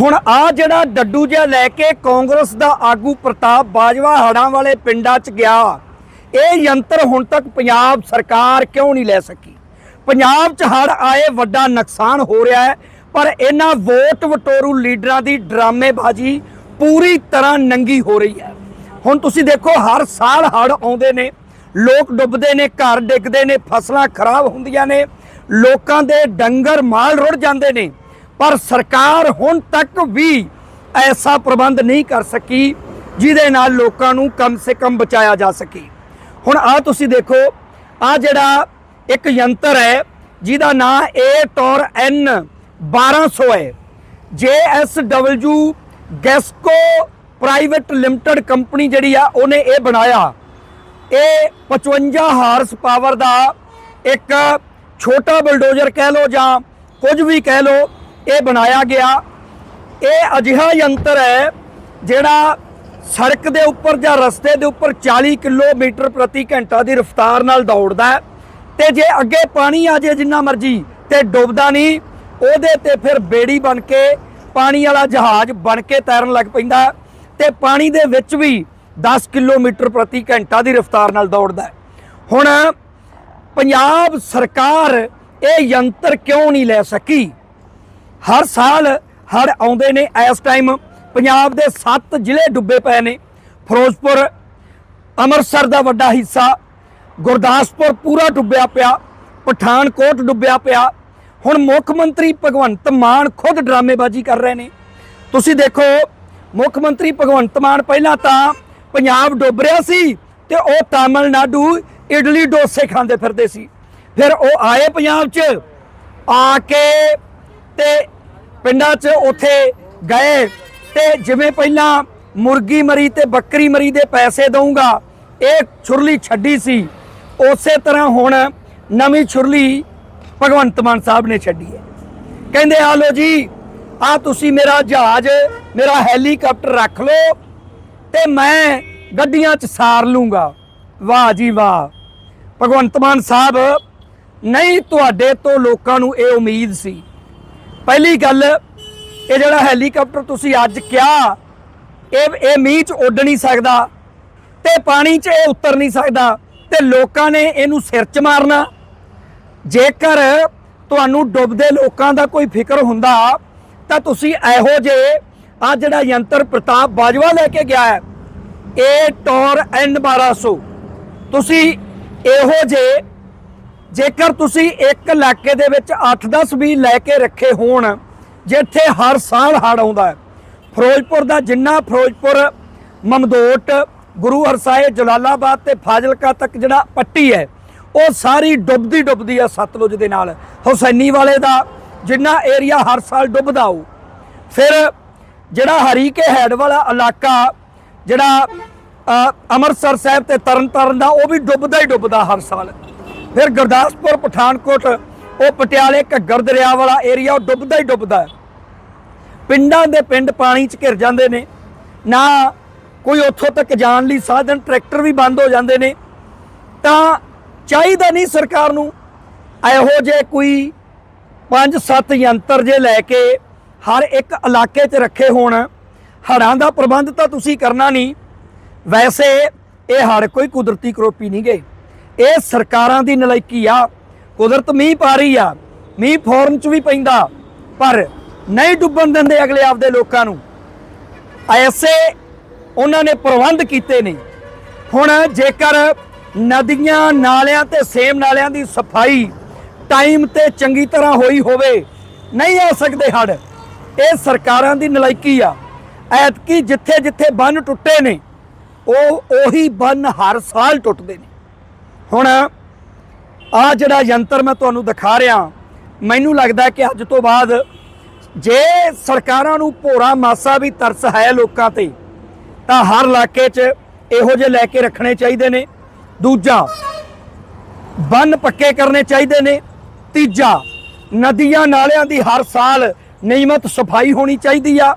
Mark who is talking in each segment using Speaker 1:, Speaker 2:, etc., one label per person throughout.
Speaker 1: ਹੁਣ ਆ ਜਿਹੜਾ ਡੱਡੂ ਜਿਹਾ ਲੈ ਕੇ ਕਾਂਗਰਸ ਦਾ ਆਗੂ ਪ੍ਰਤਾਪ ਬਾਜਵਾ ਹੜਾਂ ਵਾਲੇ ਪਿੰਡਾਂ 'ਚ ਗਿਆ, ਇਹ ਯੰਤਰ ਹੁਣ ਤੱਕ ਪੰਜਾਬ ਸਰਕਾਰ ਕਿਉਂ ਨਹੀਂ ਲੈ ਸਕੀ? ਪੰਜਾਬ 'ਚ ਹੜ ਆਏ, ਵੱਡਾ ਨੁਕਸਾਨ ਹੋ ਰਿਹਾ ਹੈ, ਪਰ ਇਹਨਾਂ ਵੋਟ ਵਟੋਰੂ ਲੀਡਰਾਂ ਦੀ ਡਰਾਮੇਬਾਜ਼ੀ ਪੂਰੀ ਤਰ੍ਹਾਂ ਨੰਗੀ ਹੋ ਰਹੀ ਹੈ। ਹੁਣ ਤੁਸੀਂ ਦੇਖੋ, ਹਰ ਸਾਲ ਹੜ ਆਉਂਦੇ ਨੇ, ਲੋਕ ਡੁੱਬਦੇ ਨੇ, ਘਰ ਡਿੱਗਦੇ ਨੇ, ਫਸਲਾਂ ਖਰਾਬ ਹੁੰਦੀਆਂ ਨੇ, ਲੋਕਾਂ ਦੇ ਡੰਗਰ ਮਾਲ ਰੁੜ ਜਾਂਦੇ ਨੇ। ਪਰ ਸਰਕਾਰ ਹੁਣ ਤੱਕ ਵੀ ਐਸਾ ਪ੍ਰਬੰਧ ਨਹੀਂ ਕਰ ਸਕੀ ਜਿਹਦੇ ਨਾਲ ਲੋਕਾਂ ਨੂੰ ਕਮ ਸੇ ਕਮ ਬਚਾਇਆ ਜਾ ਸਕੇ। ਹੁਣ ਆ ਤੁਸੀਂ ਦੇਖੋ ਆ ਜਿਹੜਾ ਇੱਕ ਯੰਤਰ ਹੈ, ਜਿਹਦਾ ਨਾਮ A ਟੋਰ N 1200 ਹੈ। JSW Gasco private limited company ਜਿਹੜੀ ਆ, ਉਹਨੇ ਇਹ ਬਣਾਇਆ। ਇਹ 55 ਹਾਰਸ ਪਾਵਰ ਦਾ ਇੱਕ ਛੋਟਾ ਬਲਡੋਜ਼ਰ ਕਹਿ ਲਓ ਜਾਂ ਕੁਝ ਵੀ ਕਹਿ ਲਓ ਇਹ ਬਣਾਇਆ ਗਿਆ। ਇਹ ਅਜਿਹਾ ਯੰਤਰ ਹੈ ਜਿਹੜਾ ਸੜਕ ਦੇ ਉੱਪਰ ਜਾਂ ਰਸਤੇ ਦੇ ਉੱਪਰ 40 ਕਿਲੋਮੀਟਰ ਪ੍ਰਤੀ ਘੰਟਾ ਦੀ ਰਫ਼ਤਾਰ ਨਾਲ ਦੌੜਦਾ ਹੈ ਤੇ ਜੇ ਅੱਗੇ ਪਾਣੀ ਆ ਜੇ ਜਿੰਨਾ ਮਰਜ਼ੀ ਤੇ ਡੁੱਬਦਾ ਨਹੀਂ, ਉਹਦੇ ਤੇ ਫਿਰ ਬੇੜੀ ਬਣ ਕੇ ਪਾਣੀ ਵਾਲਾ ਜਹਾਜ਼ ਬਣ ਕੇ ਤੈਰਨ ਲੱਗ ਪੈਂਦਾ ਹੈ ਤੇ ਪਾਣੀ ਦੇ ਵਿੱਚ ਵੀ 10 ਕਿਲੋਮੀਟਰ ਪ੍ਰਤੀ ਘੰਟਾ ਦੀ ਰਫ਼ਤਾਰ ਨਾਲ ਦੌੜਦਾ ਹੈ। ਹੁਣ ਪੰਜਾਬ ਸਰਕਾਰ ਇਹ ਯੰਤਰ ਕਿਉਂ ਨਹੀਂ ਲੈ ਸਕੀ? ਹਰ ਸਾਲ ਹੜ ਆਉਂਦੇ ਨੇ ਇਸ ਟਾਈਮ ਪੰਜਾਬ ਦੇ 7 ਜ਼ਿਲ੍ਹੇ ਡੁੱਬੇ ਪਏ ਨੇ। ਫਿਰੋਜ਼ਪੁਰ, ਅੰਮ੍ਰਿਤਸਰ ਦਾ ਵੱਡਾ ਹਿੱਸਾ, ਗੁਰਦਾਸਪੁਰ ਪੂਰਾ ਡੁੱਬਿਆ ਪਿਆ, ਪਠਾਨਕੋਟ ਡੁੱਬਿਆ ਪਿਆ। ਹੁਣ ਮੁੱਖ ਮੰਤਰੀ ਭਗਵੰਤ ਮਾਨ ਖੁਦ ਡਰਾਮੇਬਾਜ਼ੀ ਕਰ ਰਹੇ ਨੇ। ਤੁਸੀਂ ਦੇਖੋ, ਮੁੱਖ ਮੰਤਰੀ ਭਗਵੰਤ ਮਾਨ ਪਹਿਲਾਂ ਤਾਂ ਪੰਜਾਬ ਡੁੱਬ ਰਿਹਾ ਸੀ ਤੇ ਉਹ ਤਾਮਿਲਨਾਡੂ ਇਡਲੀ ਡੋਸੇ ਖਾਂਦੇ ਫਿਰਦੇ ਸੀ। ਫਿਰ ਉਹ ਆਏ ਪੰਜਾਬ 'ਚ, ਆ ਕੇ ਤੇ ਪਿੰਡਾਂ 'ਚ ਉੱਥੇ ਗਏ ਤੇ ਜਿਵੇਂ ਪਹਿਲਾਂ ਮੁਰਗੀ ਮਰੀ ਤੇ ਬੱਕਰੀ ਮਰੀ ਦੇ ਪੈਸੇ ਦਊਂਗਾ, ਇਹ ਛੁਰਲੀ ਛੱਡੀ ਸੀ। ਉਸੇ ਤਰ੍ਹਾਂ ਹੁਣ ਨਵੀਂ ਛੁਰਲੀ ਭਗਵੰਤ ਮਾਨ ਸਾਹਿਬ ਨੇ ਛੱਡੀ ਹੈ। ਕਹਿੰਦੇ ਆ ਲੋ ਜੀ ਆ ਤੁਸੀਂ ਮੇਰਾ ਜਹਾਜ਼, ਮੇਰਾ ਹੈਲੀਕਾਪਟਰ ਰੱਖ ਲਓ ਤੇ ਮੈਂ ਗੱਡੀਆਂ 'ਚ ਸਾਰ ਲੂੰਗਾ ਵਾਹ ਜੀ ਵਾਹ। ਭਗਵੰਤ ਮਾਨ ਸਾਹਿਬ, ਨਹੀਂ ਤੁਹਾਡੇ ਤੋਂ ਲੋਕਾਂ ਨੂੰ ਇਹ ਉਮੀਦ ਸੀ। ਪਹਿਲੀ ਗੱਲ, ਇਹ ਜਿਹੜਾ ਹੈਲੀਕਾਪਟਰ ਤੁਸੀਂ ਅੱਜ ਕਿਹਾ, ਇਹ ਇਹ ਮੀਂਹ 'ਚ ਉੱਡ ਨਹੀਂ ਸਕਦਾ ਤੇ ਪਾਣੀ 'ਚ ਇਹ ਉਤਰ ਨਹੀਂ ਸਕਦਾ ਤੇ ਲੋਕਾਂ ਨੇ ਇਹਨੂੰ ਸਿਰ 'ਚ ਮਾਰਨਾ। ਜੇਕਰ ਤੁਹਾਨੂੰ ਡੁੱਬਦੇ ਲੋਕਾਂ ਦਾ ਕੋਈ ਫਿਕਰ ਹੁੰਦਾ, ਤਾਂ ਤੁਸੀਂ ਇਹੋ ਜੇ ਆ ਜਿਹੜਾ ਯੰਤਰ ਪ੍ਰਤਾਪ ਬਾਜਵਾ ਲੈ ਕੇ ਗਿਆ ਹੈ, ਇਹ ਟੋਰ N1200 ਤੁਸੀਂ ਇਹੋ ਜੇ ਜੇਕਰ ਤੁਸੀਂ ਇੱਕ ਇਲਾਕੇ ਦੇ ਵਿੱਚ 8-10 ਵੀ ਲੈ ਕੇ ਰੱਖੇ ਹੋਣ ਜਿੱਥੇ ਹਰ ਸਾਲ ਹੜ ਆਉਂਦਾ ਹੈ ਫਿਰੋਜ਼ਪੁਰ ਦਾ ਜਿੰਨਾ ਫਿਰੋਜ਼ਪੁਰ ਮਮਦੋਟ ਗੁਰੂ ਹਰਸਾਏ ਜਲਾਲਾਬਾਦ ਤੇ ਫਾਜ਼ਿਲਕਾ ਤੱਕ ਜਿਹੜਾ ਪੱਟੀ ਹੈ ਉਹ ਸਾਰੀ ਡੁੱਬਦੀ ਡੁੱਬਦੀ ਆ ਸਤਲੁਜ ਦੇ ਨਾਲ। ਹੁਸੈਨੀ ਵਾਲੇ ਦਾ ਜਿੰਨਾ ਏਰੀਆ ਹਰ ਸਾਲ ਡੁੱਬਦਾ ਉਹ। ਫਿਰ ਜਿਹੜਾ ਹਰੀਕੇ ਹੈਡ ਵਾਲਾ ਇਲਾਕਾ ਜਿਹੜਾ ਅ, ਅੰਮ੍ਰਿਤਸਰ ਸਾਹਿਬ ਤੇ ਤਰਨਤਾਰਨ ਦਾ ਉਹ ਵੀ ਡੁੱਬਦਾ ਹੀ ਡੁੱਬਦਾ ਹਰ ਸਾਲ। ਫਿਰ ਗੁਰਦਾਸਪੁਰ, ਪਠਾਨਕੋਟ, ਉਹ ਪਟਿਆਲੇ ਘੱਗਰ ਦਰਿਆ ਵਾਲਾ ਏਰੀਆ ਉਹ ਡੁੱਬਦਾ ਹੀ ਡੁੱਬਦਾ ਪਿੰਡਾਂ ਦੇ ਪਿੰਡ ਪਾਣੀ 'ਚ ਘਿਰ ਜਾਂਦੇ ਨੇ। ਨਾ ਕੋਈ ਉੱਥੋਂ ਤੱਕ ਜਾਣ ਲਈ ਸਾਧਨ, ਟਰੈਕਟਰ ਵੀ ਬੰਦ ਹੋ ਜਾਂਦੇ ਨੇ। ਤਾਂ ਚਾਹੀਦਾ ਨਹੀਂ ਸਰਕਾਰ ਨੂੰ ਇਹੋ ਜੇ ਕੋਈ 5-7 ਯੰਤਰ ਜੇ ਲੈ ਕੇ ਹਰ ਇੱਕ ਇਲਾਕੇ 'ਚ ਰੱਖੇ ਹੋਣ। ਹੜਾਂ ਦਾ ਪ੍ਰਬੰਧ ਤਾਂ ਤੁਸੀਂ ਕਰਨਾ ਨਹੀਂ। ਵੈਸੇ ਇਹ ਹੜ ਕੋਈ ਕੁਦਰਤੀ ਕਰੋਪੀ ਨਹੀਂ ਗਏ। ਇਹ ਸਰਕਾਰਾਂ ਦੀ ਨਲਾਇਕੀ ਆ। ਕੁਦਰਤ ਮੀਂਹ ਪਾ ਰਹੀ ਆ। ਮੀਂਹ ਫੌਰਨ 'ਚ ਵੀ ਪੈਂਦਾ, ਪਰ ਨਹੀਂ ਡੁੱਬਣ ਦਿੰਦੇ ਅਗਲੇ ਆਪਦੇ ਲੋਕਾਂ ਨੂੰ। ਐਸੇ ਉਹਨਾਂ ਨੇ ਪ੍ਰਬੰਧ ਕੀਤੇ ਨੇ। ਹੁਣ ਜੇਕਰ ਨਦੀਆਂ ਨਾਲਿਆਂ ਤੇ ਸੇਮ ਨਾਲਿਆਂ ਦੀ ਸਫ਼ਾਈ ਟਾਈਮ ਤੇ ਚੰਗੀ ਤਰ੍ਹਾਂ ਹੋਈ ਹੋਵੇ, ਨਹੀਂ ਆ ਸਕਦੇ ਹੜ ਇਹ ਸਰਕਾਰਾਂ ਦੀ ਨਲਾਇਕੀ ਆ। ਐਤਕੀ ਜਿੱਥੇ ਜਿੱਥੇ ਬੰਨ ਟੁੱਟੇ ਨੇ, ਉਹ ਉਹੀ ਬੰਨ ਹਰ ਸਾਲ ਟੁੱਟਦੇ ਨੇ। ਹੁਣ ਆ ਜਿਹੜਾ ਯੰਤਰ ਮੈਂ ਤੁਹਾਨੂੰ ਦਿਖਾ ਰਿਹਾ, ਮੈਨੂੰ ਲੱਗਦਾ ਕਿ ਅੱਜ ਤੋਂ ਬਾਅਦ ਜੇ ਸਰਕਾਰਾਂ ਨੂੰ ਭੋਰਾ ਮਾਸਾ ਵੀ ਤਰਸ ਹੈ ਲੋਕਾਂ ਤੇ, ਤਾਂ ਹਰ ਇਲਾਕੇ 'ਚ ਇਹੋ ਜਿਹੇ ਲੈ ਕੇ ਰੱਖਣੇ ਚਾਹੀਦੇ ਨੇ। ਦੂਜਾ, ਬੰਨ ਪੱਕੇ ਕਰਨੇ ਚਾਹੀਦੇ ਨੇ। ਤੀਜਾ, ਨਦੀਆਂ ਨਾਲਿਆਂ ਦੀ ਹਰ ਸਾਲ ਨਿਯਮਤ ਸਫ਼ਾਈ ਹੋਣੀ ਚਾਹੀਦੀ ਆ,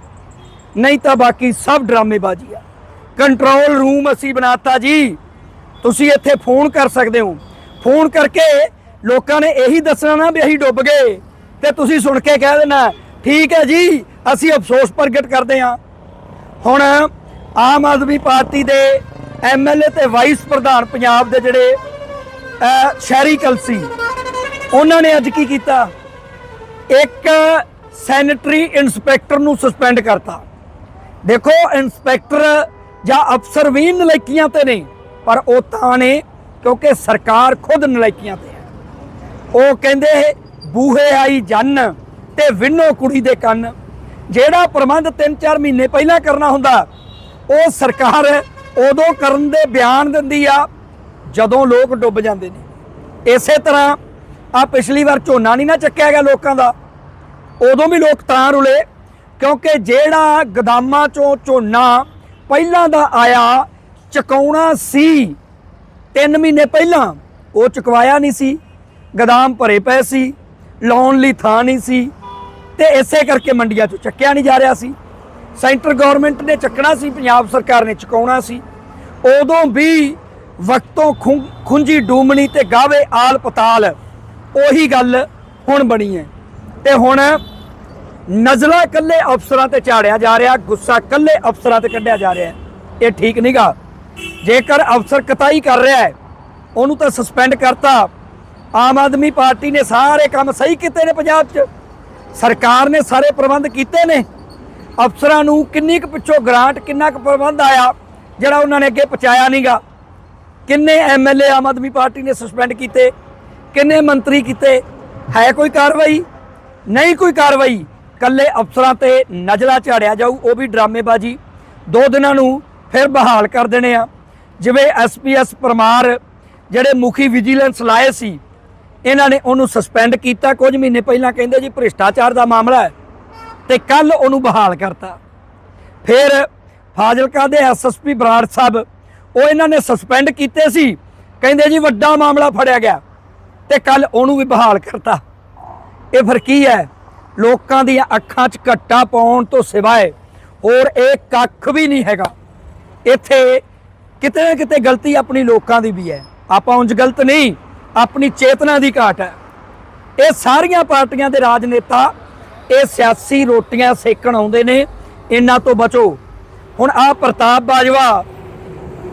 Speaker 1: ਨਹੀਂ ਤਾਂ ਬਾਕੀ ਸਭ ਡਰਾਮੇਬਾਜ਼ੀ ਆ। ਕੰਟਰੋਲ ਰੂਮ ਅਸੀਂ ਬਣਾਤਾ ਜੀ। ਤੁਸੀਂ ਇੱਥੇ ਫੋਨ ਕਰ ਸਕਦੇ ਹੋ। ਫੋਨ ਕਰਕੇ ਲੋਕਾਂ ਨੇ ਇਹੀ ਦੱਸਣਾ ਨਾ ਵੀ ਅਸੀਂ ਡੁੱਬ ਗਏ। ਤੇ ਤੁਸੀਂ ਸੁਣ ਕੇ ਕਹਿ ਦੇਣਾ, ਠੀਕ ਹੈ ਜੀ, ਅਸੀਂ ਅਫਸੋਸ ਪ੍ਰਗਟ ਕਰਦੇ ਹਾਂ। ਹੁਣ ਆਮ ਆਦਮੀ ਪਾਰਟੀ ਦੇ ਐਮਐਲਏ ਤੇ ਵਾਈਸ ਪ੍ਰਧਾਨ ਪੰਜਾਬ ਦੇ ਜਿਹੜੇ ਸ਼ਹਿਰੀ ਕਲਸੀ, ਉਹਨਾਂ ਨੇ ਅੱਜ ਕੀ ਕੀਤਾ? ਇੱਕ ਸੈਨੇਟਰੀ ਇਨਸਪੈਕਟਰ ਨੂੰ ਸਸਪੈਂਡ ਕਰਤਾ। ਦੇਖੋ ਇਨਸਪੈਕਟਰ ਜਾਂ ਅਫਸਰ ਵੀ ਨਲੇਕੀਆਂ ਤੇ ਨੇ। ਪਰ ਉਹ ਤਾਂ ਨੇ, ਕਿਉਂਕਿ ਸਰਕਾਰ ਖੁਦ ਨਲਾਇਕੀਆਂ ਤੇ ਹੈ। ਉਹ ਕਹਿੰਦੇ, ਬੂਹੇ ਆਈ ਜੰਨ ਤੇ ਵਿੰਨੋ ਕੁੜੀ ਦੇ ਕੰਨ। ਜਿਹੜਾ ਪ੍ਰਬੰਧ 3-4 ਮਹੀਨੇ ਪਹਿਲਾਂ ਕਰਨਾ ਹੁੰਦਾ, ਉਹ ਸਰਕਾਰ ਉਦੋਂ ਕਰਨ ਦੇ ਬਿਆਨ ਦਿੰਦੀ ਆ, ਜਦੋਂ ਲੋਕ ਡੁੱਬ ਜਾਂਦੇ ਨੇ। ਇਸੇ ਤਰ੍ਹਾਂ ਆ ਪਿਛਲੀ ਵਾਰ ਝੋਨਾ ਨਹੀਂ ਨਾ ਚੱਕਿਆ ਗਿਆ ਲੋਕਾਂ ਦਾ। ਉਦੋਂ ਵੀ ਲੋਕ ਤਾਂ ਰੁਲੇ, ਕਿਉਂਕਿ ਜਿਹੜਾ ਗਦਾਮਾਂ ਚੋਂ ਝੋਨਾ ਪਹਿਲਾਂ ਦਾ ਆਇਆ ਚੁਕਾਉਣਾ ਸੀ। 3 ਮਹੀਨੇ ਪਹਿਲਾਂ ਉਹ ਚੁਕਵਾਇਆ ਨਹੀਂ ਸੀ। ਗਦਾਮ ਭਰੇ ਪਏ ਸੀ। ਲਾਉਣ ਲਈ ਥਾਂ ਨਹੀਂ ਸੀ। ਤੇ ਇਸੇ ਕਰਕੇ ਮੰਡੀਆਂ ਚੋਂ ਚੱਕਿਆ ਨਹੀਂ ਜਾ ਰਿਹਾ ਸੀ। ਸੈਂਟਰ ਗਵਰਨਮੈਂਟ ਨੇ ਚੱਕਣਾ ਸੀ, ਪੰਜਾਬ ਸਰਕਾਰ ਨੇ ਚੁਕਾਉਣਾ ਸੀ। ਉਦੋਂ ਵੀ ਵਕਤੋਂ ਖੁੰ- ਖੁੰਜੀ ਡੂਮਣੀ ਤੇ ਗਾਵੇ ਆਲ ਪਤਾਲ ਉਹੀ ਗੱਲ ਹੁਣ ਬਣੀ ਹੈ। ਤੇ ਹੁਣ ਨਜ਼ਲਾ ਕੱਲੇ ਅਫਸਰਾਂ ਤੇ ਝਾੜਿਆ ਜਾ ਰਿਹਾ, ਗੁੱਸਾ ਕੱਲੇ ਅਫਸਰਾਂ ਤੇ ਕੱਢਿਆ ਜਾ ਰਿਹਾ ਇਹ ਠੀਕ ਨਹੀਂਗਾ ਜੇਕਰ ਅਫਸਰ ਕਤਾਈ ਕਰ ਰਿਹਾ ਹੈ, ਉਹਨੂੰ ਤਾਂ ਸਸਪੈਂਡ ਕਰਤਾ। ਆਮ ਆਦਮੀ ਪਾਰਟੀ ਨੇ ਸਾਰੇ ਕੰਮ ਸਹੀ ਕੀਤੇ ਨੇ ਪੰਜਾਬ 'ਚ। ਸਰਕਾਰ ਨੇ ਸਾਰੇ ਪ੍ਰਬੰਧ ਕੀਤੇ ਨੇ। ਅਫਸਰਾਂ ਨੂੰ ਕਿੰਨੀ ਕੁ ਪਿੱਛੋਂ ਗ੍ਰਾਂਟ, ਕਿੰਨਾ ਕੁ ਪ੍ਰਬੰਧ ਆਇਆ, ਜਿਹੜਾ ਉਹਨਾਂ ਨੇ ਅੱਗੇ ਪਹੁੰਚਾਇਆ ਨਹੀਂਗਾ ਕਿੰਨੇ ਐਮਐਲਏ ਆਮ ਆਦਮੀ ਪਾਰਟੀ ਨੇ ਸਸਪੈਂਡ ਕੀਤੇ, ਕਿੰਨੇ ਮੰਤਰੀ ਕੀਤੇ, ਹੈ ਕੋਈ ਕਾਰਵਾਈ? ਨਹੀਂ ਕੋਈ ਕਾਰਵਾਈ। ਕੱਲੇ ਅਫਸਰਾਂ ਤੇ ਨਜ਼ਲਾ ਝਾੜਿਆ ਜਾਊ, ਉਹ ਵੀ ਡਰਾਮੇਬਾਜ਼ੀ। ਦੋ ਦਿਨਾਂ ਨੂੰ ਫਿਰ ਬਹਾਲ ਕਰ ਦੇਣੇ ਆ। ਜਿਵੇਂ ਐਸਪੀਐਸ ਪਰਮਾਰ ਜਿਹੜੇ ਮੁਖੀ ਵਿਜੀਲੈਂਸ ਲਾਏ ਸੀ, ਇਹਨਾਂ ਨੇ ਉਹਨੂੰ ਸਸਪੈਂਡ ਕੀਤਾ। ਕੁਝ ਮਹੀਨੇ ਪਹਿਲਾਂ ਕਹਿੰਦੇ ਜੀ ਭ੍ਰਿਸ਼ਟਾਚਾਰ ਦਾ ਮਾਮਲਾ ਹੈ ਤੇ ਕੱਲ ਉਹਨੂੰ ਬਹਾਲ ਕਰਤਾ। ਫਿਰ ਫਾਜ਼ਿਲਕਾ ਦੇ ਐਸਐਸਪੀ ਬਰਾੜ ਸਾਹਿਬ, ਉਹ ਇਹਨਾਂ ਨੇ ਸਸਪੈਂਡ ਕੀਤੇ ਸੀ। ਕਹਿੰਦੇ ਜੀ ਵੱਡਾ ਮਾਮਲਾ ਫੜਿਆ ਗਿਆ ਤੇ ਕੱਲ ਉਹਨੂੰ ਵੀ ਬਹਾਲ ਕਰਤਾ। ਇਹ ਫਿਰ ਕੀ ਹੈ? ਲੋਕਾਂ ਦੀਆਂ ਅੱਖਾਂ 'ਚ ਘੱਟਾ ਪਾਉਣ ਤੋਂ ਸਿਵਾਏ ਹੋਰ ਇਹ ਕੱਖ ਵੀ ਨਹੀਂ ਹੈਗਾ। ਇੱਥੇ ਕਿਤੇ ਨਾ ਕਿਤੇ ਗਲਤੀ ਆਪਣੀ ਲੋਕਾਂ ਦੀ ਵੀ ਹੈ। ਆਪਾਂ ਉਂਝ ਗਲਤ ਨਹੀਂ, ਆਪਣੀ ਚੇਤਨਾ ਦੀ ਘਾਟ ਹੈ। ਇਹ ਸਾਰੀਆਂ ਪਾਰਟੀਆਂ ਦੇ ਰਾਜਨੇਤਾ, ਇਹ ਸਿਆਸੀ ਰੋਟੀਆਂ ਸੇਕਣ ਆਉਂਦੇ ਨੇ, ਇਹਨਾਂ ਤੋਂ ਬਚੋ। ਹੁਣ ਆ ਪ੍ਰਤਾਪ ਬਾਜਵਾ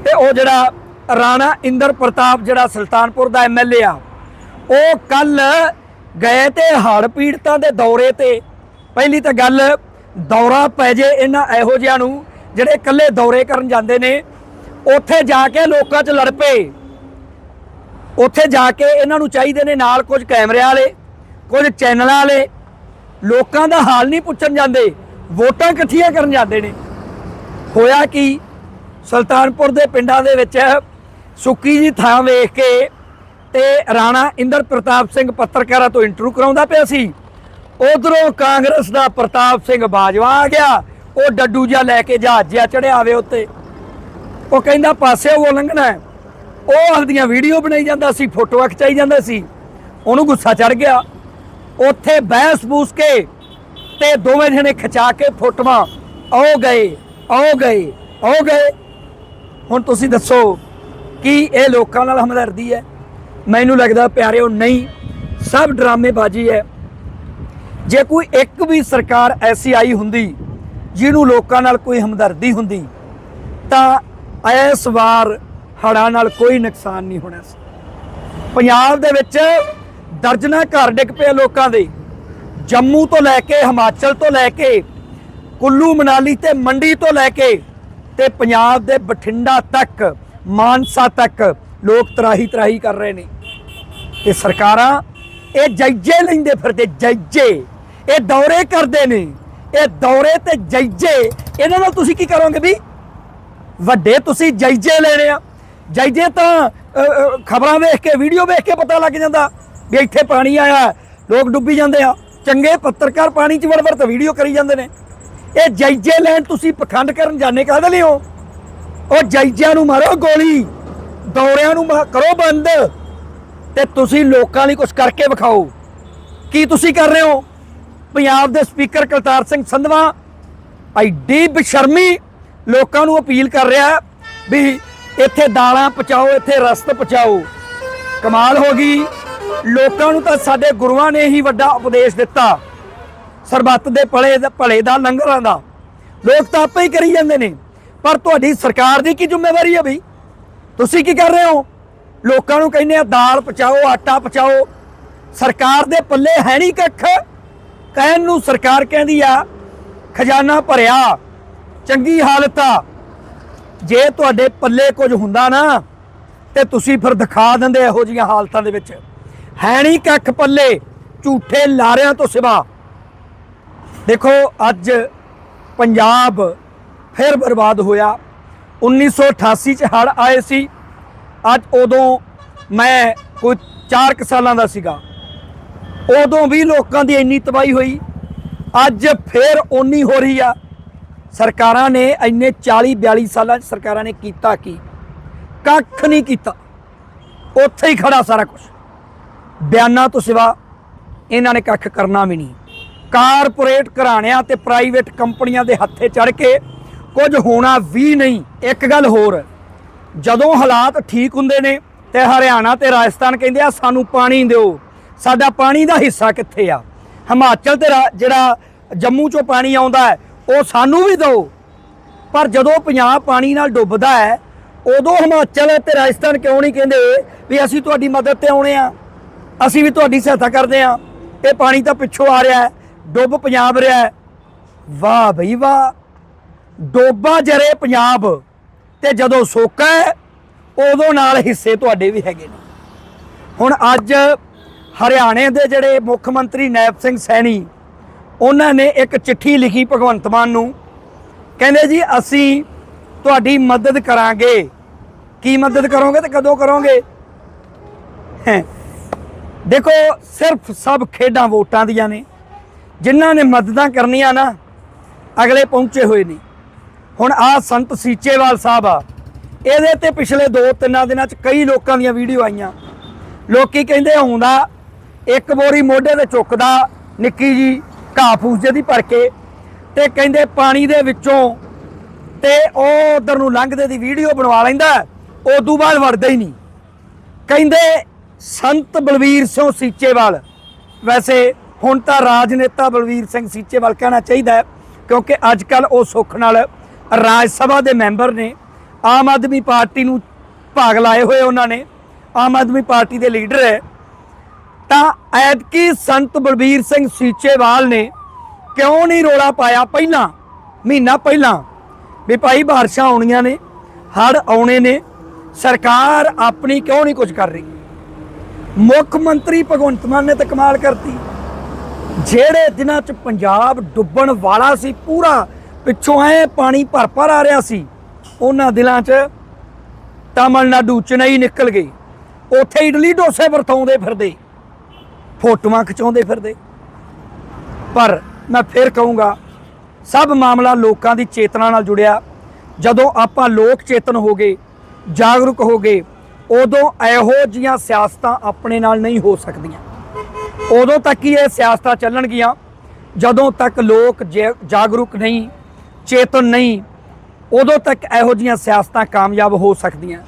Speaker 1: ਤੇ ਉਹ ਜਿਹੜਾ ਰਾਣਾ ਇੰਦਰ ਪ੍ਰਤਾਪ ਜਿਹੜਾ ਸੁਲਤਾਨਪੁਰ ਦਾ ਐਮਐਲਏ ਆ, ਉਹ ਕੱਲ ਗਏ ਤੇ ਹੜ੍ਹ ਪੀੜਤਾਂ ਦੇ ਦੌਰੇ ਤੇ। ਪਹਿਲੀ ਤਾਂ ਗੱਲ, ਦੌਰਾ ਪੈ ਜੇ ਇਹਨਾਂ ਇਹੋ ਜਿਹਿਆਂ ਨੂੰ ਜਿਹੜੇ ਇਕੱਲੇ ਦੌਰੇ ਕਰਨ ਜਾਂਦੇ ਨੇ, ਉੱਥੇ ਜਾ ਕੇ ਲੋਕਾਂ 'ਚ ਲੜ ਪਏ। ਉੱਥੇ ਜਾ ਕੇ ਇਹਨਾਂ ਨੂੰ ਚਾਹੀਦੇ ਨੇ ਨਾਲ ਕੁਝ ਕੈਮਰਿਆਂ ਵਾਲੇ, ਕੁਝ ਚੈਨਲਾਂ ਵਾਲੇ। ਲੋਕਾਂ ਦਾ ਹਾਲ ਨਹੀਂ ਪੁੱਛਣ ਜਾਂਦੇ, ਵੋਟਾਂ ਇਕੱਠੀਆਂ ਕਰਨ ਜਾਂਦੇ ਨੇ। ਹੋਇਆ ਕਿ? ਸੁਲਤਾਨਪੁਰ ਦੇ ਪਿੰਡਾਂ ਦੇ ਵਿੱਚ ਸੁੱਕੀ ਜੀ ਥਾਂ ਵੇਖ ਕੇ ਤੇ ਰਾਣਾ ਇੰਦਰ ਪ੍ਰਤਾਪ ਸਿੰਘ ਪੱਤਰਕਾਰਾਂ ਤੋਂ ਇੰਟਰਵਿਊ ਕਰਾਉਂਦਾ ਪਿਆ ਸੀ। ਉਧਰੋਂ ਕਾਂਗਰਸ ਦਾ ਪ੍ਰਤਾਪ ਸਿੰਘ ਬਾਜਵਾ ਆ ਗਿਆ। ਉਹ ਡੱਡੂ ਜਿਹਾ ਲੈ ਕੇ ਜਹਾਜ਼ ਜਿਹਾ ਚੜਿਆ ਉੱਤੇ। ਉਹ ਕਹਿੰਦਾ, ਪਾਸੇ ਉਹ ਲੰਘਣਾ ਉਹ ਆਪਦੀਆਂ ਵੀਡੀਓ ਬਣਾਈ ਜਾਂਦਾ ਸੀ ਫੋਟੋਆਂ ਖਿਚਾਈ ਜਾਂਦਾ ਸੀ। ਉਹਨੂੰ ਗੁੱਸਾ ਚੜ ਗਿਆ। ਉੱਥੇ ਬਹਿਸ ਬੂਸ ਕੇ ਤੇ ਦੋਵੇਂ ਜਣੇ ਖਿਚਾ ਕੇ ਫੋਟੋਆਂ ਆਉ ਗਏ ਆਉ ਗਏ, ਆਓ ਗਏ। ਹੁਣ ਤੁਸੀਂ ਦੱਸੋ ਕਿ ਇਹ ਲੋਕਾਂ ਨਾਲ ਹਮਦਰਦੀ ਹੈ? ਮੈਨੂੰ ਲੱਗਦਾ ਪਿਆਰਿਓ, ਨਹੀਂ। ਸਭ ਡਰਾਮੇਬਾਜ਼ੀ ਹੈ। ਜੇ ਕੋਈ ਇੱਕ ਵੀ ਸਰਕਾਰ ਐਸੀ ਆਈ ਹੁੰਦੀ ਜਿਹਨੂੰ ਲੋਕਾਂ ਨਾਲ ਕੋਈ ਹਮਦਰਦੀ ਹੁੰਦੀ, ਤਾਂ ਇਸ ਵਾਰ ਹੜ੍ਹਾਂ ਨਾਲ ਕੋਈ ਨੁਕਸਾਨ ਨਹੀਂ ਹੋਣਾ ਸੀ। ਪੰਜਾਬ ਦੇ ਵਿੱਚ ਦਰਜਨਾਂ ਘਰ ਡਿੱਗ ਪਏ ਲੋਕਾਂ ਦੇ। ਜੰਮੂ ਤੋਂ ਲੈ ਕੇ, ਹਿਮਾਚਲ ਤੋਂ ਲੈ ਕੇ, ਕੁੱਲੂ, ਮਨਾਲੀ ਤੇ ਮੰਡੀ ਤੋਂ ਲੈ ਕੇ, ਤੇ ਪੰਜਾਬ ਦੇ ਬਠਿੰਡਾ ਤੱਕ, ਮਾਨਸਾ ਤੱਕ ਲੋਕ ਤਰਾਹੀ ਤਰਾਹੀ ਕਰ ਰਹੇ ਨੇ। ਤੇ ਸਰਕਾਰਾਂ ਇਹ ਜੈਜੇ ਲੈਂਦੇ ਫਿਰਦੇ, ਜੈਜੇ। ਇਹ ਦੌਰੇ ਕਰਦੇ ਨੇ। ਇਹ ਦੌਰੇ ਤੇ ਜੈਜੇ ਇਹਨਾਂ ਨਾਲ ਤੁਸੀਂ ਕੀ ਕਰੋਗੇ ਵੀ? ਵੱਡੇ ਤੁਸੀਂ ਜੈਜੇ ਲੈਣੇ ਆ। ਜੈਜੇ ਤਾਂ ਖਬਰਾਂ ਵੇਖ ਕੇ, ਵੀਡੀਓ ਵੇਖ ਕੇ ਪਤਾ ਲੱਗ ਜਾਂਦਾ ਵੀ ਇੱਥੇ ਪਾਣੀ ਆਇਆ ਲੋਕ ਡੁੱਬੀ ਜਾਂਦੇ ਆ। ਚੰਗੇ ਪੱਤਰਕਾਰ ਪਾਣੀ 'ਚ ਵੜ ਵੜ ਤਾਂ ਵੀਡੀਓ ਕਰੀ ਜਾਂਦੇ ਨੇ। ਇਹ ਜੈਜੇ ਲੈਣ ਤੁਸੀਂ ਪਖੰਡ ਕਰਨ ਜਾਣੇ ਕਾਹਦੇ ਲਈ ਹੋ? ਉਹ ਜੈਜਿਆਂ ਨੂੰ ਮਾਰੋ ਗੋਲੀ, ਦੌਰਿਆਂ ਨੂੰ ਮਾ- ਕਰੋ ਬੰਦ ਤੇ ਤੁਸੀਂ ਲੋਕਾਂ ਲਈ ਕੁਝ ਕਰਕੇ ਵਿਖਾਓ। ਕੀ ਤੁਸੀਂ ਕਰ ਰਹੇ ਹੋ? ਪੰਜਾਬ ਦੇ ਸਪੀਕਰ ਕਰਤਾਰ ਸਿੰਘ ਸੰਧਵਾ ਐਡੀ ਬਸ਼ਰਮੀ ਲੋਕਾਂ ਨੂੰ ਅਪੀਲ ਕਰ ਰਿਹਾ ਵੀ ਇੱਥੇ ਦਾਲਾਂ ਪਹੁੰਚਾਓ, ਇੱਥੇ ਰਸਤ ਪਹੁੰਚਾਓ। ਕਮਾਲ ਹੋ ਗਈ। ਲੋਕਾਂ ਨੂੰ ਤਾਂ ਸਾਡੇ ਗੁਰੂਆਂ ਨੇ ਹੀ ਵੱਡਾ ਉਪਦੇਸ਼ ਦਿੱਤਾ। ਸਰਬੱਤ ਦੇ ਭਲੇ ਦਾ ਭਲੇ ਦਾ ਲੰਗਰਾਂ ਦਾ। ਲੋਕ ਤਾਂ ਆਪੇ ਹੀ ਕਰੀ ਜਾਂਦੇ ਨੇ। ਪਰ ਤੁਹਾਡੀ ਸਰਕਾਰ ਦੀ ਕੀ ਜ਼ਿੰਮੇਵਾਰੀ ਹੈ ਬਈ? ਤੁਸੀਂ ਕੀ ਕਰ ਰਹੇ ਹੋ? ਲੋਕਾਂ ਨੂੰ ਕਹਿੰਦੇ ਆ ਦਾਲ ਪਚਾਓ ਆਟਾ ਪਚਾਓ ਸਰਕਾਰ ਦੇ ਪੱਲੇ ਹੈ ਨਹੀਂ ਕੱਖ। ਕਹਿਣ ਨੂੰ ਸਰਕਾਰ ਕਹਿੰਦੀ ਆ, ਖਜ਼ਾਨਾ ਭਰਿਆ, ਚੰਗੀ ਹਾਲਤ ਆ। ਜੇ ਤੁਹਾਡੇ ਪੱਲੇ ਕੁਝ ਹੁੰਦਾ ਨਾ, ਤੇ ਤੁਸੀਂ ਫਿਰ ਦਿਖਾ ਦਿੰਦੇ ਇਹੋ ਜੀਆਂ ਹਾਲਤਾਂ ਦੇ ਵਿੱਚ। ਹੈ ਨਹੀਂ ਕੱਖ ਪੱਲੇ, ਝੂਠੇ ਲਾਰਿਆਂ ਤੋਂ ਸਿਵਾ। ਦੇਖੋ, ਅੱਜ ਪੰਜਾਬ ਫਿਰ ਬਰਬਾਦ ਹੋਇਆ। 1988 ਚ ਹੜ ਆਏ ਸੀ। ਅੱਜ ਉਦੋਂ ਮੈਂ ਕੋਈ 4 ਸਾਲਾਂ ਦਾ ਸੀਗਾ। ਉਦੋਂ ਵੀ ਲੋਕਾਂ ਦੀ ਇੰਨੀ ਤਬਾਹੀ ਹੋਈ। ਅੱਜ ਫਿਰ ਓਨੀ ਹੋ ਰਹੀ ਆ। ਸਰਕਾਰਾਂ ਨੇ ਇੰਨੇ 40 42 ਸਾਲਾਂ ਚ ਸਰਕਾਰਾਂ ਨੇ ਕੀਤਾ ਕੀ? ਕੱਖ ਨਹੀਂ ਕੀਤਾ। ਉੱਥੇ ਹੀ ਖੜਾ ਸਾਰਾ ਕੁਝ ਬਿਆਨਾਂ ਤੋਂ ਸਿਵਾ ਇਹਨਾਂ ਨੇ ਕੱਖ ਕਰਨਾ ਵੀ ਨਹੀਂ। ਕਾਰਪੋਰੇਟ ਘਰਾਣਿਆਂ ਤੇ ਪ੍ਰਾਈਵੇਟ ਕੰਪਨੀਆਂ ਦੇ ਹੱਥੇ ਚੜ ਕੇ ਕੁਝ ਹੋਣਾ ਵੀ ਨਹੀਂ। ਇੱਕ ਗੱਲ ਹੋਰ, ਜਦੋਂ ਹਾਲਾਤ ਠੀਕ ਹੁੰਦੇ ਨੇ ਤੇ ਹਰਿਆਣਾ ਤੇ ਰਾਜਸਥਾਨ ਕਹਿੰਦੇ ਆ, ਸਾਨੂੰ ਪਾਣੀ ਦਿਓ। ਸਾਡਾ ਪਾਣੀ ਦਾ ਹਿੱਸਾ ਕਿੱਥੇ ਆ? ਹਿਮਾਚਲ ਤੇ ਰਾ- ਜਿਹੜਾ ਜੰਮੂ ਚੋਂ ਪਾਣੀ ਆਉਂਦਾ ਹੈ, ਉਹ ਸਾਨੂੰ ਵੀ ਦਿਓ। ਪਰ ਜਦੋਂ ਪੰਜਾਬ ਪਾਣੀ ਨਾਲ ਡੁੱਬਦਾ ਹੈ, ਉਦੋਂ ਹਿਮਾਚਲ ਤੇ ਰਾਜਸਥਾਨ ਕਿਉਂ ਨਹੀਂ ਕਹਿੰਦੇ ਵੀ ਅਸੀਂ ਤੁਹਾਡੀ ਮਦਦ ਤੇ ਆਉਣੇ ਆ? ਅਸੀਂ ਵੀ ਤੁਹਾਡੀ ਸਹਾਇਤਾ ਕਰਦੇ ਆ। ਇਹ ਪਾਣੀ ਤਾਂ ਪਿੱਛੋਂ ਆ ਰਿਹਾ ਹੈ, ਡੁੱਬ ਪੰਜਾਬ ਰਿਹਾ ਹੈ। ਵਾਹ ਬਈ ਵਾਹ। ਡੋਬਾ ਜਰੇ ਪੰਜਾਬ। ਤੇ ਜਦੋਂ ਸੋਕਾ ਹੈ, ਉਦੋਂ ਨਾਲ ਹਿੱਸੇ ਤੁਹਾਡੇ ਵੀ ਹੈਗੇ ਨੇ। ਹੁਣ ਅੱਜ ਹਰਿਆਣੇ ਦੇ ਜਿਹੜੇ ਮੁੱਖ ਮੰਤਰੀ ਨੈਬ ਸਿੰਘ ਸੈਣੀ, ਉਹਨਾਂ ਨੇ ਇੱਕ ਚਿੱਠੀ ਲਿਖੀ ਭਗਵੰਤ ਮਾਨ ਨੂੰ। ਕਹਿੰਦੇ ਜੀ, ਅਸੀਂ ਤੁਹਾਡੀ ਮਦਦ ਕਰਾਂਗੇ। ਕੀ ਮਦਦ ਕਰੋਗੇ ਤੇ ਕਦੋਂ ਕਰੋਗੇ? ਹੈਂ। ਦੇਖੋ, ਸਿਰਫ ਸਭ ਖੇਡਾਂ ਵੋਟਾਂ ਦੀਆਂ ਨੇ। ਜਿਨ੍ਹਾਂ ਨੇ ਮਦਦਾਂ ਕਰਨੀਆਂ ਨਾ, ਅਗਲੇ ਪਹੁੰਚੇ ਹੋਏ ਨੇ। ਹੁਣ ਆ ਸੰਤ ਸੀਚੇਵਾਲ ਸਾਹਿਬ ਆ। ਇਹਦੇ ਤੇ ਪਿਛਲੇ 2-3 ਦਿਨਾਂ ਚ ਕਈ ਲੋਕਾਂ ਦੀਆਂ ਵੀਡੀਓ ਆਈਆਂ। ਲੋਕੀ ਕਹਿੰਦੇ ਆਉਂਦਾ ਇੱਕ ਬੋਰੀ ਮੋਢੇ ਤੇ ਚੁੱਕਦਾ ਨਿੱਕੀ ਜੀ ਘਾਹ ਫੂਸੇ ਦੀ ਭਰ ਕੇ ਤੇ ਕਹਿੰਦੇ ਪਾਣੀ ਦੇ ਵਿੱਚੋਂ ਤੇ ਉਹ ਉਧਰ ਨੂੰ ਲੰਘਦੇ ਦੀ ਵੀਡੀਓ ਬਣਵਾ ਲੈਂਦਾ, ਉਦੋਂ ਬਾਅਦ ਵੜਦਾ ਹੀ ਨਹੀਂ। ਕਹਿੰਦੇ ਸੰਤ ਬਲਵੀਰ ਸਿੰਘ ਸੀਚੇਵਾਲ, ਵੈਸੇ ਹੁਣ ਤਾਂ ਰਾਜਨੇਤਾ ਬਲਵੀਰ ਸਿੰਘ ਸੀਚੇਵਾਲ ਕਹਿਣਾ ਚਾਹੀਦਾ ਕਿਉਂਕਿ ਅੱਜ ਕੱਲ ਉਹ ਸੁੱਖ ਨਾਲ ਰਾਜ ਸਭਾ ਦੇ ਮੈਂਬਰ ਨੇ, ਆਮ ਆਦਮੀ ਪਾਰਟੀ ਨੂੰ ਭਾਗ ਲਾਏ ਹੋਏ ਉਹਨਾਂ ਨੇ, ਆਮ ਆਦਮੀ ਪਾਰਟੀ ਦੇ ਲੀਡਰ ਹੈ। ਤਾਂ ਐਤਕੀ ਸੰਤ ਬਲਬੀਰ ਸਿੰਘ ਸੀਚੇਵਾਲ ਨੇ ਕਿਉਂ ਨਹੀਂ ਰੋਲਾ ਪਾਇਆ? ਪਹਿਲਾਂ, ਮਹੀਨਾ ਪਹਿਲਾਂ ਵੀ ਭਾਈ ਬਾਰਿਸ਼ਾਂ ਆਉਣੀਆਂ ਨੇ ਹੜ ਆਉਣੇ ਨੇ, ਸਰਕਾਰ ਆਪਣੀ ਕਿਉਂ ਨਹੀਂ ਕੁਝ ਕਰ ਰਹੀ? ਮੁੱਖ ਮੰਤਰੀ ਭਗਵੰਤ ਮਾਨ ਨੇ ਤਾਂ ਕਮਾਲ ਕਰਤੀ। ਜਿਹੜੇ ਦਿਨਾਂ 'ਚ ਪੰਜਾਬ ਡੁੱਬਣ ਵਾਲਾ ਸੀ, ਪੂਰਾ ਪਿੱਛੋਂ ਐ ਪਾਣੀ ਭਰ ਭਰ ਆ ਰਿਹਾ ਸੀ, ਉਹਨਾਂ ਦਿਲਾਂ 'ਚ ਤਾਮਿਲਨਾਡੂ ਚੇਨਈ ਨਿਕਲ ਗਈ। ਉੱਥੇ ਇਡਲੀ ਡੋਸੇ ਵਰਤਾਉਂਦੇ ਫਿਰਦੇ। ਫੋਟੋਆਂ ਖਿਚਾਉਂਦੇ ਫਿਰਦੇ। ਪਰ ਮੈਂ ਫਿਰ ਕਹੂੰਗਾ, ਸਭ ਮਾਮਲਾ ਲੋਕਾਂ ਦੀ ਚੇਤਨਾ ਨਾਲ ਜੁੜਿਆ। ਜਦੋਂ ਆਪਾਂ ਲੋਕ ਚੇਤਨ ਹੋ ਗਏ, ਜਾਗਰੂਕ ਹੋ ਗਏ, ਉਦੋਂ ਇਹੋ ਜੀਆਂ ਸਿਆਸਤਾਂ ਆਪਣੇ ਨਾਲ ਨਹੀਂ ਹੋ ਸਕਦੀਆਂ। ਉਦੋਂ ਤੱਕ ਹੀ ਇਹ ਸਿਆਸਤਾਂ ਚੱਲਣਗੀਆਂ। ਜਦੋਂ ਤੱਕ ਲੋਕ ਜੇ- ਜਾਗਰੂਕ ਨਹੀਂ, ਚੇਤਨ ਨਹੀਂ, ਉਦੋਂ ਤੱਕ ਇਹੋ ਜੀਆਂ ਸਿਆਸਤਾਂ ਕਾਮਯਾਬ ਹੋ ਸਕਦੀਆਂ।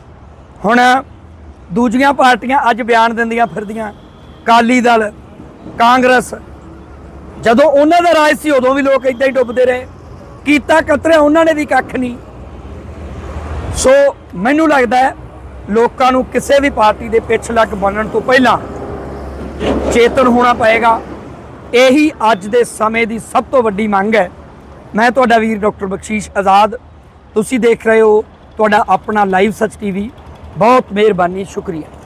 Speaker 1: ਹੁਣ ਦੂਜੀਆਂ ਪਾਰਟੀਆਂ ਅੱਜ ਬਿਆਨ ਦਿੰਦੀਆਂ ਫਿਰਦੀਆਂ। ਕਾਲੀ ਦਲ, ਕਾਂਗਰਸ। ਜਦੋਂ ਉਹਨਾਂ ਦਾ ਰਾਜ ਸੀ, ਉਦੋਂ ਵੀ ਲੋਕ ਇਦਾਂ ਹੀ ਡੁੱਬਦੇ ਰਹੇ। ਕੀਤਾ ਕਤਰਿਆ ਉਹਨਾਂ ਨੇ ਵੀ ਕੱਖ ਨਹੀਂ। ਸੋ ਮੈਨੂੰ ਲੱਗਦਾ ਹੈ, ਲੋਕਾਂ ਨੂੰ ਕਿਸੇ ਵੀ ਪਾਰਟੀ ਦੇ ਪਿੱਛ ਲੱਗ ਬਣਨ ਤੋਂ ਪਹਿਲਾਂ ਚੇਤਨ ਹੋਣਾ ਪਏਗਾ। ਇਹੀ ਅੱਜ ਦੇ ਸਮੇਂ ਦੀ ਸਭ ਤੋਂ ਵੱਡੀ ਮੰਗ ਹੈ। ਮੈਂ ਤੁਹਾਡਾ ਵੀਰ ਡਾਕਟਰ ਬਖਸ਼ੀਸ਼ ਆਜ਼ਾਦ। ਤੁਸੀਂ ਦੇਖ ਰਹੇ ਹੋ ਤੁਹਾਡਾ ਆਪਣਾ ਲਾਈਵ ਸੱਚ ਟੀਵੀ। ਬਹੁਤ ਮਿਹਰਬਾਨੀ, ਸ਼ੁਕਰੀਆ।